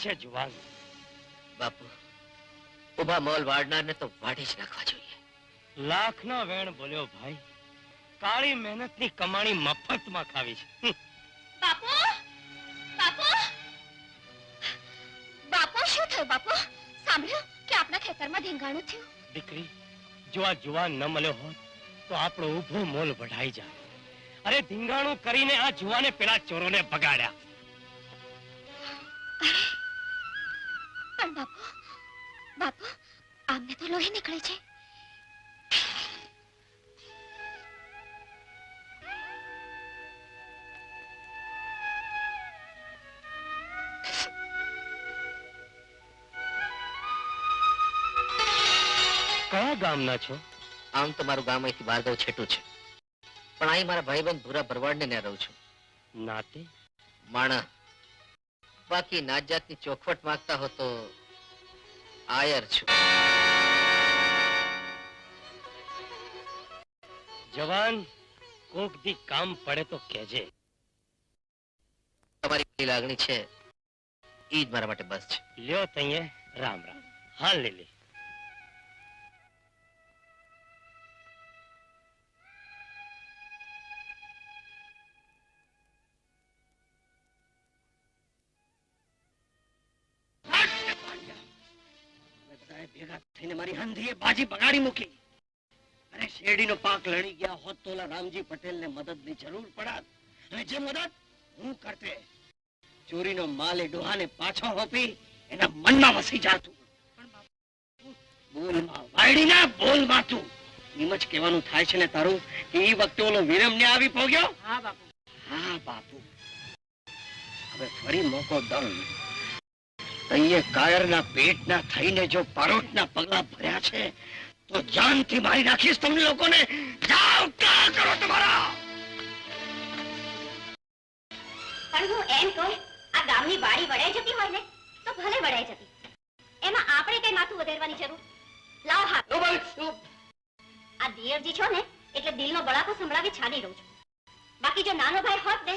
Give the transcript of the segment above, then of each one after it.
છે જુવાન. બાપુ ઊભા મોલ વાળનારને તો વાઢી જ નાખવા જોઈએ. લાખનો વેણ બોલ્યો ભાઈ કાળી મહેનતની કમાણી મફતમાં ખાવી છે. બાપુ બાપુ બાપુ શું થયું બાપુ? સાંભળ્યું કે આપણા ખેતરમાં ધીંગાણું થયું? દીકરી જો આ જુવાન ન મળ્યો હોત તો આપણો ઊભો મોલ વઢાઈ જાય અરે ધીંગાણું કરીને આ જુવાને પેલા ચોરોને ભગાડ્યા. બાપુ બાપુ આમને તો લોહી નીકળે છે. કયા ગામના છો? આમ તો મારું ગામ અહીંથી બારગાવ છેટું છે. પણ અહીં મારા ભાઈબંધ ભૂરા ભરવાડને રહું છું. નાતે? માણા. બાકી નાત જાતની ચોખવટ માંગતા હો તો આયર છું. જવાન કોક દી કામ પડે તો કહેજે. તમારી લાગણી છે? ઈ જ મારા માટે બસ છે. લ્યો તઈએ રામ રામ. હાલ લીલી ભેગા થઈને મારી હંધીએ બાજી બગાડી મૂકી. અરે શેરડીનો પાક લણી ગયા હોત તો રામજી પટેલને મદદની જરૂર પડાત. અને જે મદદ હું કરતે ચોરીનો માલ એ ડોહાને પાછો હોપી એના મનમાં વસી જાતું. બોલમાં વાયડીના બોલમાં તું. એમ જ કહેવાનું થાય છે ને તારું એ વખતે ઓલો વિરમ ને આવી પોગ્યો? હા બાપુ. હા બાપુ. હવે ફરી મોકો દઉં અહીંયા કાયરના પેટના થઈને જો પરોટના પગલા ભર્યા છે તો જાનથી મારી નાખીશ તમને લોકોને. જાઓ ક્યાં કરો તમારા? પણ હું એમ કહું આ ગામની વાડી વડાઈ જતી હોય ને તો ભલે વડાઈ જતી. એમાં આપણે કઈ માથું વધારવાની જરૂર? લાવ હાથ. આ દિયરજી છો ને એટલે દિલનો બળાકો સંભળાવી છાડી રહું છું. બાકી જો નાનો ભાઈ હોત ને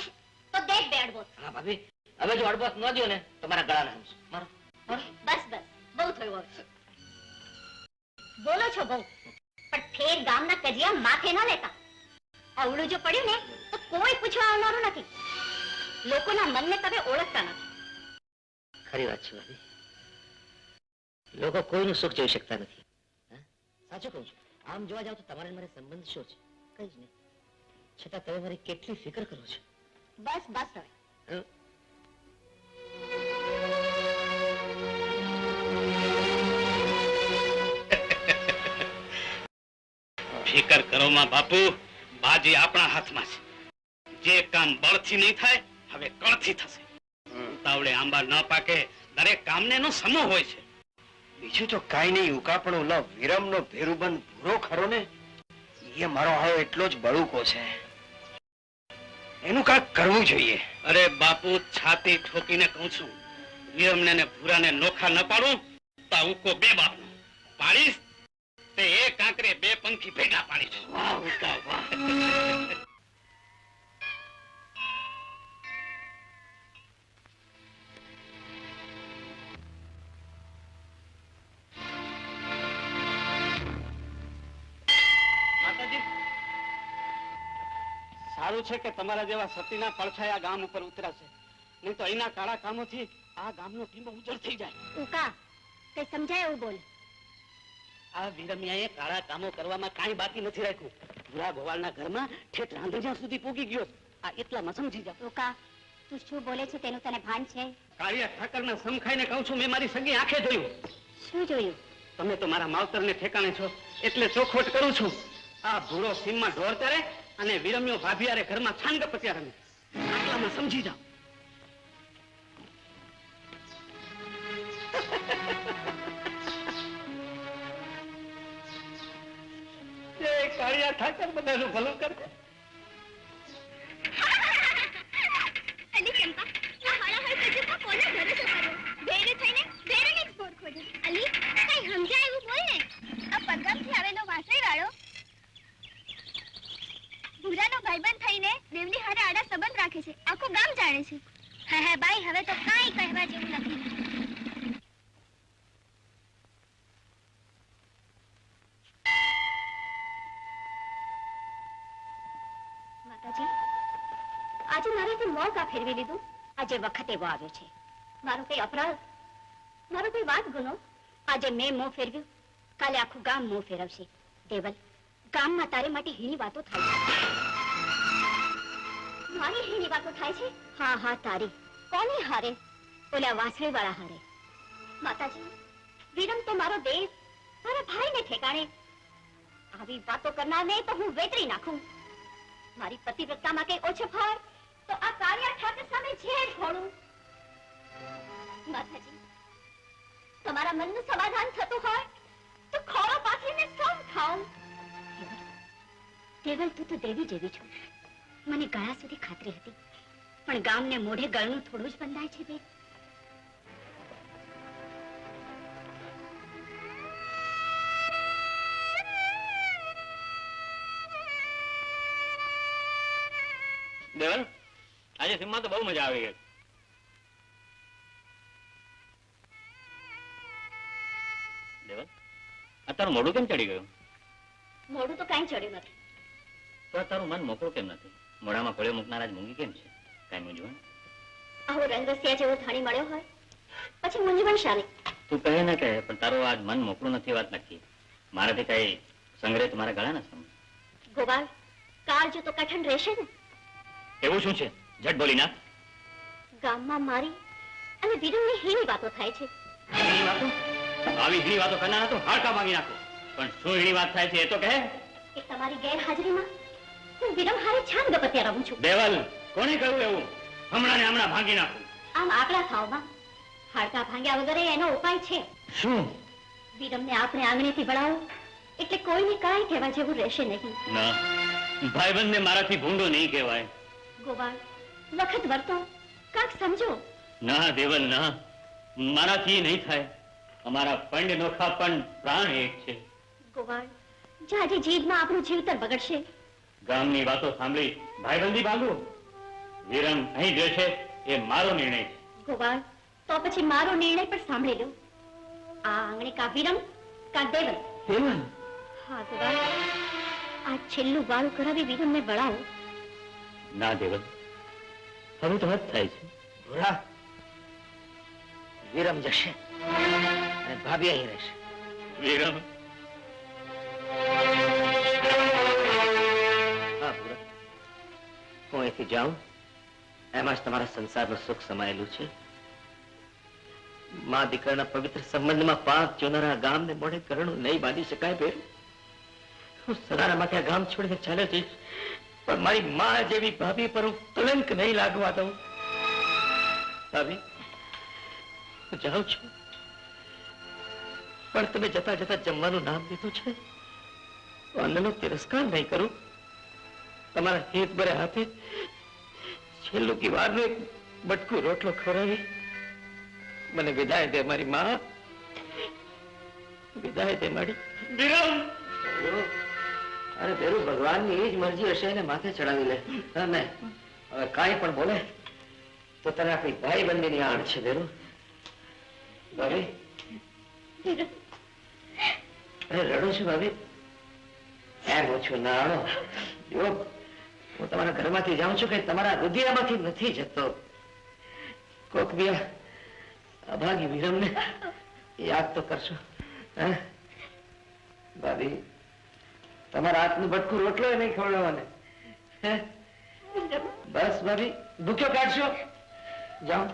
તો દેખ બે અડબો હા ભાભી હવે જો અડબોત ન દો ને તમારા ગળાને હમશું મારો. બસ બસ. બહુ થયું હવે. બોલો છો બહુ. પણ ફેર ગામના કજિયા માથે ન લેતા. અવળું જો પડ્યું ને તો કોઈ પૂછવા આવનારું નથી. લોકોના મનને તમે ઓળખતા નથી. ખરી વાત છે ભાભી લોકો કોઈનું સુખ જોઈ શકતા નથી? સાચું કહું છું. આમ જોવા જાવ તો તમારે મારે સંબંધ શું છે? કઈ જ નહીં. છતાં તમે મારી કેટલી ફિકર કરો છો? બસ બસ હવે. ફિકર કરો માં બાપુ. બાજી આપણા હાથમાં છે. જે કામ બળથી નહીં થાય હવે કળથી થશે. ઉતાવળે આંબા ન પાકે દરેક કામને નો સમૂહ હોય છે. બીજું તો કાઈ નહીં ઉકા પણ ઓલા વિરમનો ભેરુબંધ ભૂરો ખરો ને. એ મારો હાવ એટલો જ બળુકો છે. એનું કાંઈક કરવું જોઈએ. અરે બાપુ છાતી ઠોકીને કહું છું વિરમને ને ભૂરાને નોખા ન પાડું તા ઉકો બે બાપનો. પાડીશ તે એક કાંકરે બે પંખી ભેગા પાડીશ વાહ ઉકા વાહ. માતાજી સારું છે કે તમારા જેવા સતીના પડછાયા ગામ ઉપર ઉતરાશે નહીં તો અહીંના કાળા કામોથી આ ગામનો ટીમો ઉજળ થઈ જાય. ઉકા કઈ સમજાય એવું બોલ. આ વિરમિયાએ કાળા કામો કરવામાં કાંઈ બાકી નથી રાખ્યું. ભૂરા ગોવાળના ઘરમાં ઠેઠ રાંધણિયા સુધી પૂગી ગયો. આ એટલામાં સમજી ઉકા તું શું બોલે છે તેનું તને ભાન છે? કાળિયા ઠાકરના સમ ખાઈને કહું છું મેં મારી સગી આંખે જોયું. શું જોયું? તમે તો મારા માવતરને ઠેકાણે છો એટલે ચોખવટ કરું છું. આ ભૂરો સીમમાં ઢોર તરે અને વિરમ્યો ભાભિયારે ઘરમાં છાંગ પત્યા રમે. આટલામાં સમજી જાઓ. વાસળી વાળો. ભૂરાનો ભાઈબંધ થઈને દેવની હારે આડા સંબંધ રાખે છે. આખું ગામ જાણે છે. હે હે ભાઈ હવે તો કાંઈ કહેવા જેવું નથી આજે મારાથી મોં કા ફેરવી લીધું આજે વખત એવો આવ્યો છે. મારો કઈ અપરાધ? મારો કોઈ વાત ગુનો? આજે મેં મોં ફેરવ્યું. કાલે આખું ગામ મોં ફેરવશે. દેવલ, ગામમાં તારે માટે હીની વાતો થાય છે. મારી હીની વાતો થાય છે? હા હા, તારી. કોની હારે? ઓલા વાસળી વાળા હારે. માતાજી, વિરમ તો મારો દેશ મારા ભાઈને ઠેકાણે. આવી વાતો કરનારને તો હું વેતરી નાખું. મારી પતિવ્રતામાં કઈ ઓછો ફળ તો આ કાળિયા ઠાકર સામે ઝેર ખોડું માતાજી, તમારા મનનું સમાધાન થતું હોય તો ખોળો પાથરીને સૌ ખાઉં કેવલ તું તો દેવી જેવી છું. મને ગળા સુધી ખાતરી હતી. પણ ગામને મોઢે ગળનું થોડું જ બંધાય છે બે આજે સિમમાં તો બહુ મજા આવી ગઈ. આ મોઢું કેમ ચડી ગયું? મોઢું તો કાંઈ ચડ્યું નથી. તો તારું મન મોકળું કેમ નથી? મોઢામાં ફળ્યો મૂકનારા જ મૂંગી કેમ છે? કાંઈ મૂંઝવણ? આવો રંગસિયા જેવો ધણી મળ્યો હોય પછી મૂંઝવણ શાની? તું કહે ને કહે પણ તારું આજ મન મોકળું નથી વાત નક્કી. મારાથી કઈ સંગ્રહ તમારા ગળા ના સમ? ગોપાલ કાળજો તો કઠણ રહેશે ને. એવું શું છે? ઝટ બોલી ના ગામમાં મારી અને વિરમની હીની વાતો થાય છે. હીણી વાતો? આવી હીણી વાતો કરનારા તો હાડકા માંગી નાખો. પણ શું હીણી વાત થાય છે એ તો કહે. કે તમારી ગેરહાજરીમાં હું વિરમ હારે છાન ગપત્યા રહું છું. દેવલ કોણે કહ્યું એવું? હમણાં ને હમણાં ભાંગી નાખું. આમ આકડા થાવમાં હાડકા ભાંગ્યા વગર એનો ઉપાય છે. શું? વિરમને આપણે આંગણેથી ભણાવો. એટલે કોઈને કાંઈ કહેવા જેવું રહેશે નહીં. ના. ભાઈબંધને મારાથી ભૂંડો નહીં કહેવાય. ગોપાલ વખત વર્તો. કાંક સમજો. ના દેવલ ના. મારાથી નહીં થાય. અમારા પંડ નોખા પણ પ્રાણ એક છે. ગોવાળ જાજે જીદમાં આપણું જીવતર બગડશે? ગામની વાતો સાંભળી ભાઈબંધી ભાગો. વિરમ અહીં જશે એ મારો નિર્ણય છે. ગોવાળ તો પછી મારો નિર્ણય પણ સાંભળી લો. આ આંગણે કા વિરમ કા દેવલ દેવલ હા ગોવાળ. આ છેલ્લું વાળું કરાવી વિરમને બળાવો ના દેવલ હવે તો હદ થાય છે. ભોળા વિરમ જશે અને ભાભી અહીં રહેશે. વિરમ? હા અહીંથી જાઉં. એમાં જ તમારા સંસારનું સુખ સમાયેલું છે. મા દીકરાના પવિત્ર સંબંધમાં પાપ જોનારા ગામને મોઢે કરણું નહીં બાંધી શકાય ભેર હું સદાના માટે આ ગામ છોડીને ચાલ્યો જઈશ. પણ મારી માં જેવી ભાભી પર હું કલંક નહીં લાગવા દઉં. ભાભી હું જાઉં છું. પણ તમે જતા જતા જમવાનું નામ લીધું છે. અન્નનો તિરસ્કાર નહીં કરું. તમારા હેત ભરે હાથે છેલ્લું કી વારનો એક બટકું રોટલો ખવડાવી. મને વિદાય દે મારી માં. વિદાય દે મારી. વિરમ! અરે પેલું ભગવાનની એ જ મરજી હશે એને માથે ચડાવી લે. ને હવે કાંઈ પણ બોલે તો તને આપણી ભાઈ બંધીની આણ છે બેરું. ભાભી. અરે રડું છું ભાભી. એમ ઓછું ના આણો જો હું તમારા ઘરમાંથી જાઉં છું કે તમારા રુધિરામાંથી નથી જતો. કોક બી અભાગી વિરમને યાદ તો કરશો. હે? ભાભી તમારા હાથનું ભટકું રોટલો નહીં ખવડાવવાને બસ ભાભી, ભૂખ્યો કાઢશો. જાઓ.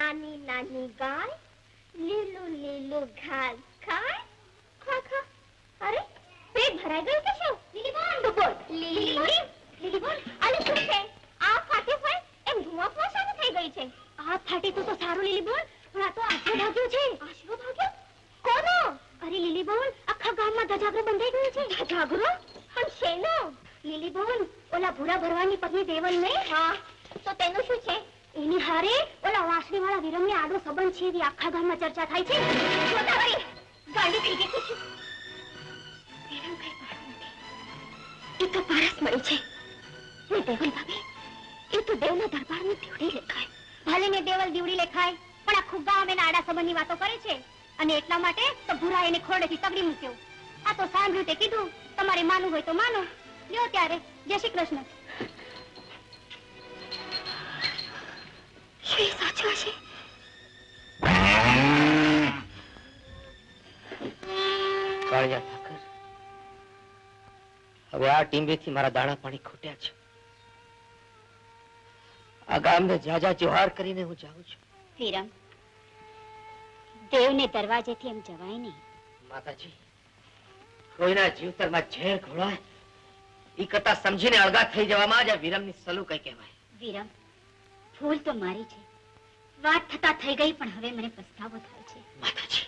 નાની નાની ગાય, લીલું લીલું ઘાસ અમે વાતો કરે છે અને એટલા માટે તો ભૂરા એને ખોડેથી તગડી મૂક્યો. આ તો સાંભળ્યું તે કીધું તમારે માનવું હોય તો માનો. લ્યો ત્યારે. જય શ્રી કૃષ્ણ. શું સાચું હશે. કાળિયા ઠાકર હવે આ ટીંબેથી મારા દાણા પાણી ખૂટ્યા છે. આ ગામને જ્યાં જોહાર કરીને હું જાઉં છું. વિરમ દેવને દરવાજેથી એમ જવાય નહીં માતાજી કોઈના જીવતરમાં ઝેર ઘોળાય ઈ કથા સમજીને અળગા થઈ જવામાં જ આ વિરમની સલુ કઈ કહેવાય વિરમ ભૂલ તો મારી છે વાત થતા થઈ ગઈ પણ હવે મને પસ્તાવો થાય છે માતાજી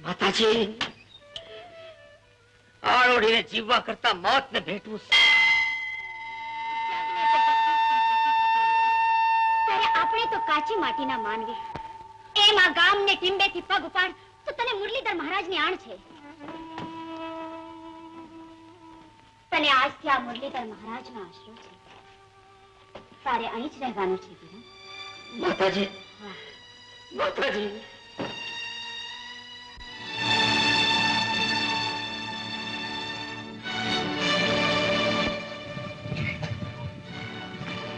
માતાજી આળ જીવવા કરતા મોતને ભેટવું આપણે તો કાચી માટીના માનવી એમ આ ગામને ટીંબેથી પગ ઉપાડ તો તને મુરલીધર મહારાજની આણ છે. તને આજથી આ મુરલીધર મહારાજનો આશરો છે. તારે અહીં જ રહેવાનું છે વિરમ માતાજી. માતાજી.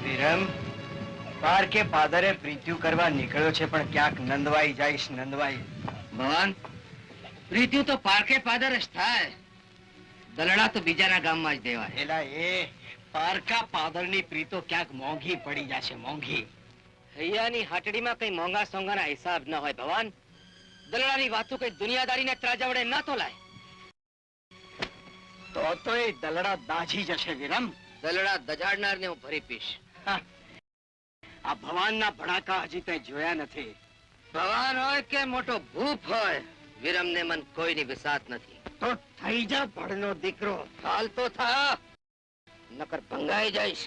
વિરમ પાર કે પાદરે પ્રીત્યુ કરવા નીકળ્યો છે પણ ક્યાંક નંદવાઈ જઈશ નંદવાઈ. ભગવાન પ્રીત્યુ તો પારકે પાદર જ થાય. દલડા તો બીજાના ગામમાં જ દેવાય. એલા એ પારકા પાદરની પ્રીતો ક્યાંક મોંઘી પડી જશે મોંઘી. હૈયાની હાટડીમાં કઈ મોંઘા સોંઘાના હિસાબ ન હોય ભગવાન. દલડાની વાતો કઈ દુનિયાદારીને ત્રાજા વડે ન તોલાય તો તો એ દલડા દાજી જશે વિરમ. દલડા દજાડનારને હું ભરી પીશ. આ ભવાનના ભડાકા હજી તે જોયા નથી. ભવાન હોય કે મોટો ભૂપ હોય વિરમને મન કોઈની વિસાત નથી. તો થઈ જા ભડનો દીકરો. હાલ તો થા. નકર ભંગાઈ જઈશ.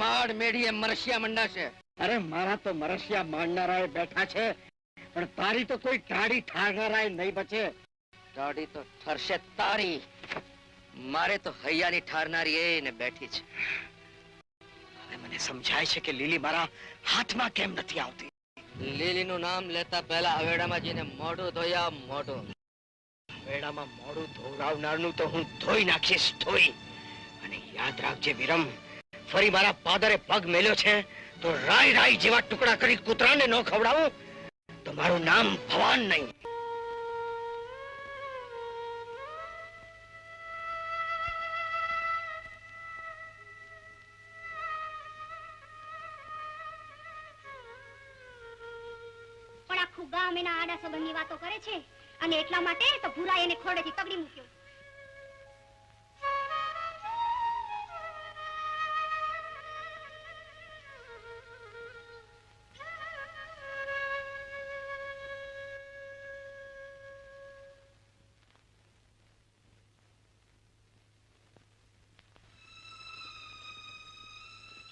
માડ મેડીએ મરસિયા મંડાશે. અરે મારા તો મરસિયા માંડનારાએ બેઠા છે પણ તારી તો કોઈ ટાળી ઠારનારાએ નહીં બચે. દાઢી તો ઠરશે તારી. મારે તો હૈયાની ઠારનારી એને બેઠી છે. મને સમજાય છે કે લીલી મારા હાથમાં કેમ નથી આવતી? લીલીનું નામ લેતા પહેલા અવેડામાં જઈને મોઢું ધોયા, મોઢું. વેડામાં મોડું ધોવરાવનારનું તો હું ધોઈ નાખીશ, ધોઈ. અને યાદ રાખજે વિરમ, ફરી મારા પાદરે પગ મેલ્યો છે, તો રાય રાય જેવા ટુકડા કરી કૂતરાને ન ખવડાવું. તો મારું નામ ભવાન નહીં. વાતો કરે છે. અને એટલા માટે તો ભૂરા એને ખોડેથી તગડી મૂક્યો.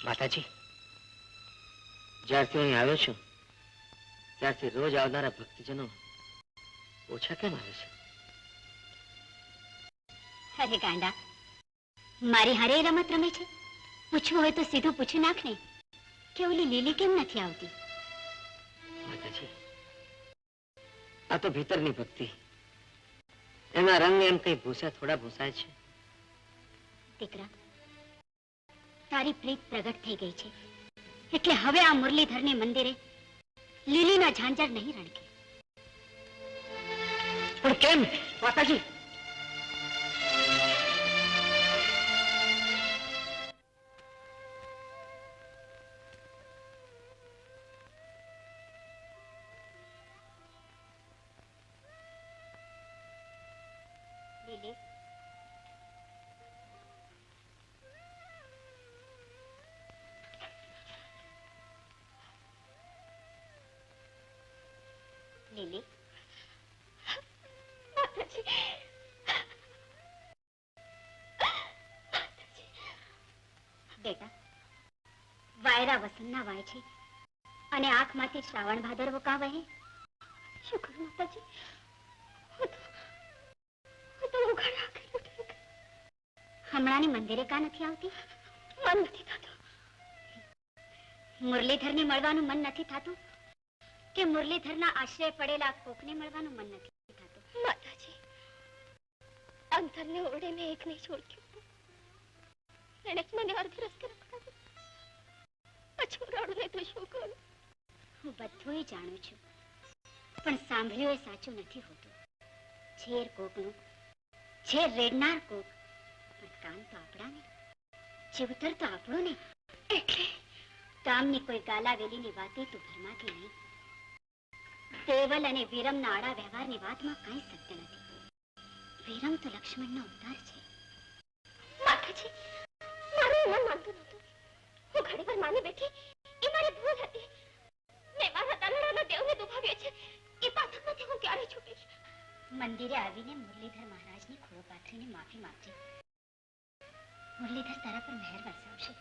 માતાજી, જ્યારથી અહીં આવ્યો છું, ત્યારથી રોજ આવનારા ભક્તજનો ઓછા કેમ આવે છે? અરે ગાંડા. મારી હારે રમત રમે છે? પૂછવું હોય તો સીધું પૂછી નાખ ને. કે ઓલી લીલી કેમ નથી આવતી? માતાજી આ તો ભીતરની ભક્તિ. એના રંગ એમ કઈ ભૂસા થોડા ભૂસાય છે? દીકરા તારી પ્રીત પ્રગટ થઈ ગઈ છે. એટલે હવે આ મુરલીધરને મંદિરે લીલીના ઝાંઝર નહીં રણકે. પણ કેમ માતાજી વાયરા વસંતના વાય છે. અને આંખમાંથી શ્રાવણ ભાદરવો કા વહે શું માતાજી. હમણાંની મંદિરે કા નથી આવતી? મન નથી થતું. મુરલીધરને મળવાનું મન નથી થતું? કે મુરલીધરના આશ્રય પડેલા કોકને મળવાનું મન નથી થતું? માતાજી, અંતરને ઓરડે મેં એકને છોડ્યું. એણે મને અર્ધ રસ્તે આ છોરાડુને તો કોઈ ગાલાવેલીની વાતે તું ભરમાતી નહીં. દેવલ અને વિરમના આડા વ્યવહારની વાતમાં કંઈ સત્ય નથી. વિરમ તો લક્ષ્મણનો અવતાર છે. એ મારી ભૂલ હતી. મેં મારા પાથકમાંથી હું ક્યારે છૂટીશ. મંદિરે આવીને મુરલીધર મહારાજની ખોળો પાથરીને માફી માંગજે. મુરલીધર તારા પર મહેર વરસાવશે.